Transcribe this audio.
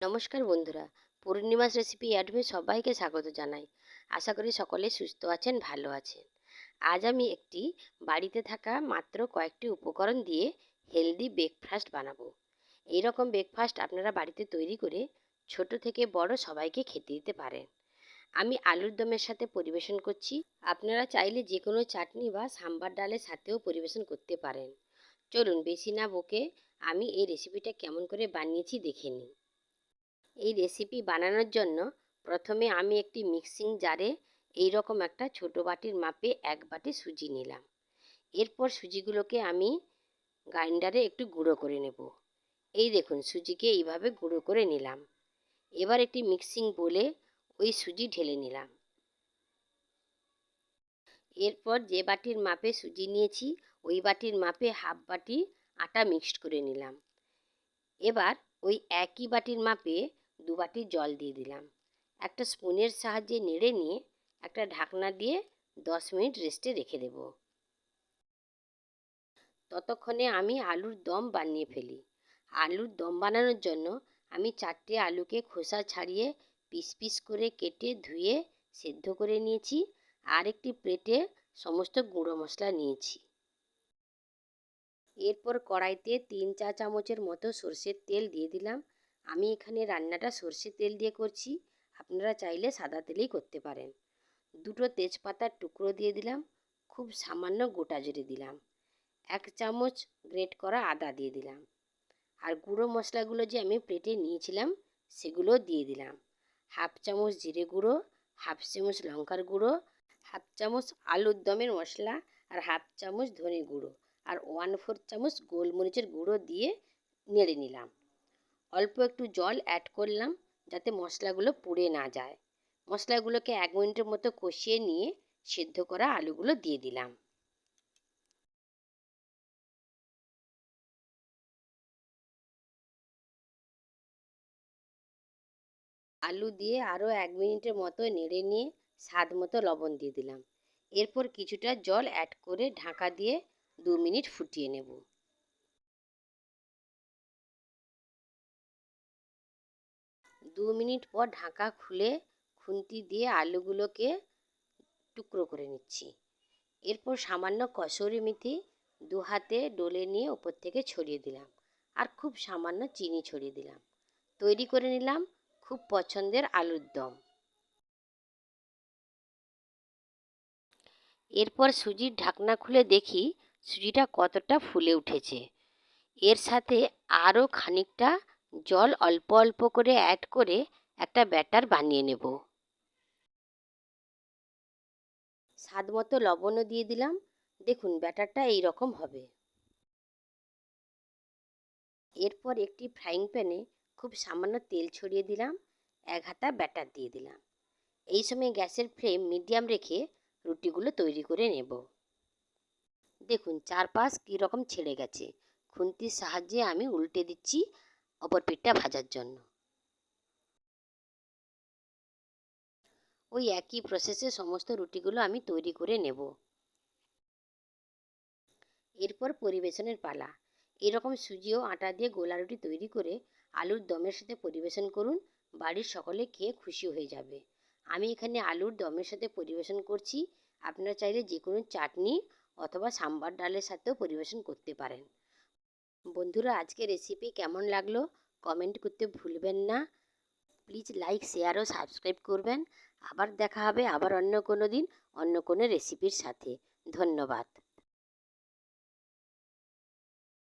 নমস্কার বন্ধুরা, পূর্ণিমাস রেসিপি অ্যাডমে সবাইকে স্বাগত জানাই। আশা করি সকলে সুস্থ আছেন, ভালো আছেন। আজ আমি একটি বাড়িতে থাকা মাত্র কয়েকটি উপকরণ দিয়ে হেলদি ব্রেকফাস্ট বানাবো। এইরকম ব্রেকফাস্ট আপনারা বাড়িতে তৈরি করে ছোট থেকে বড় সবাইকে খেতে দিতে পারেন। আমি আলুর দমের সাথে পরিবেশন করছি। আপনারা চাইলে যে কোনো চাটনি বা সাম্বার ডালের সাথেও পরিবেশন করতে পারেন। চলুন, বেশি না বকে আমি এই রেসিপিটা কেমন করে বানিয়েছি দেখে নিই। এই রেসিপি বানানোর জন্য প্রথমে আমি একটি মিক্সিং জারে এই রকম একটা ছোট বাটির মাপে এক বাটি সুজি নিলাম। এরপর সুজিগুলোকে আমি গ্রাইন্ডারে একটু গুঁড়ো করে নেব। এই দেখুন, সুজিকে এইভাবে গুঁড়ো করে নিলাম। এবার একটি মিক্সিং বলে ওই সুজি ঢেলে নিলাম। এরপর যে বাটির মাপে সুজি নিয়েছি, ওই বাটির মাপে হাফ বাটি আটা মিক্সড করে নিলাম। এবার ওই একই বাটির মাপে দু বাটি জল দিয়ে দিলাম। একটা স্পুনের সাহায্যে নেড়ে নিয়ে একটা ঢাকনা দিয়ে দশ মিনিট রেস্টে রেখে দেব। ততক্ষণে আমি আলুর দম বানিয়ে ফেলি। আলুর দম বানানোর জন্য আমি চারটে আলুকে খোসা ছাড়িয়ে পিস পিস করে কেটে ধুয়ে সেদ্ধ করে নিয়েছি। আর একটি প্লেটে সমস্ত গুঁড়ো মশলা নিয়েছি। এরপর কড়াইতে তিন চা চামচের মতো সর্ষের তেল দিয়ে দিলাম। আমি এখানে রান্নাটা সর্ষের তেল দিয়ে করছি। আপনারা চাইলে সাদা তেলেই করতে পারেন। দুটো তেজপাতার টুকরো দিয়ে দিলাম, খুব সামান্য গোটা জিরে দিলাম। এক চামচ গ্রেট করা আদা দিয়ে দিলাম। আর গুঁড়ো মশলাগুলো যে আমি প্লেটে নিয়েছিলাম, সেগুলো দিয়ে দিলাম। হাফ চামচ জিরে গুঁড়ো, হাফ চামচ লঙ্কার গুঁড়ো, হাফ চামচ আলুর দমের মশলা আর হাফ চামচ ধনে গুঁড়ো। আর ওয়ান ফোর চামচ গোলমরিচের গুঁড়ো দিয়ে নেড়ে নিলাম। অল্প একটু জল অ্যাড করলাম যাতে মশলাগুলো পুড়ে না যায়। মশলাগুলোকে এক মিনিটের মতো কষিয়ে নিয়ে সেদ্ধ করা আলুগুলো দিয়ে দিলাম। আলু দিয়ে আরও এক মিনিটের মতো নেড়ে নিয়ে স্বাদ মতো লবণ দিয়ে দিলাম। এরপর কিছুটা জল অ্যাড করে ঢাকা দিয়ে দু মিনিট ফুটিয়ে নেব। দু মিনিট পর ঢাকা খুলে খুন্তি দিয়ে আলুগুলোকে টুকরো করে নিচ্ছি। এরপর সামান্য কসুরি মেথি দু হাতে ডলে নিয়ে ওপর থেকে ছড়িয়ে দিলাম আর খুব সামান্য চিনি ছড়িয়ে দিলাম। তৈরি করে নিলাম খুব পছন্দের আলুর দম। এরপর সুজির ঢাকনা খুলে দেখি সুজিটা কতটা ফুলে উঠেছে। এর সাথে আরও খানিকটা জল অল্প অল্প করে অ্যাড করে একটা ব্যাটার বানিয়ে নেব। স্বাদ মতো লবণও দিয়ে দিলাম। দেখুন ব্যাটারটা এই রকম হবে। এরপর একটি ফ্রাইং প্যানে খুব সামান্য তেল ছড়িয়ে দিলাম, এক হাতা ব্যাটার দিয়ে দিলাম। এই সময় গ্যাসের ফ্লেম মিডিয়াম রেখে রুটিগুলো তৈরি করে নেব। দেখুন চারপাশ কীরকম ছেড়ে গেছে। খুন্তির সাহায্যে আমি উল্টে দিচ্ছি অপর পিঠটা ভাজার জন্য। ওই একই প্রসেসে সমস্ত রুটিগুলো আমি তৈরি করে নেব। এরপর পরিবেশনের পালা। এরকম সুজি ও আটা দিয়ে গোলা রুটি তৈরি করে আলুর দমের সাথে পরিবেশন করুন, বাড়ির সকলে খেয়ে খুশি হয়ে যাবে। আমি এখানে আলুর দমের সাথে পরিবেশন করছি, আপনারা চাইলে যে কোনো চাটনি অথবা সাম্বার ডালের সাথেও পরিবেশন করতে পারেন। বন্ধুরা, আজকে রেসিপি কেমন লাগল? কমেন্ট করতে ভুলবেন না। প্লিজ লাইক শেয়ার ও সাবস্ক্রাইব করবেন। আবার দেখা হবে আবার অন্য কোনো দিন, অন্য কোনো রেসিপির সাথে। ধন্যবাদ।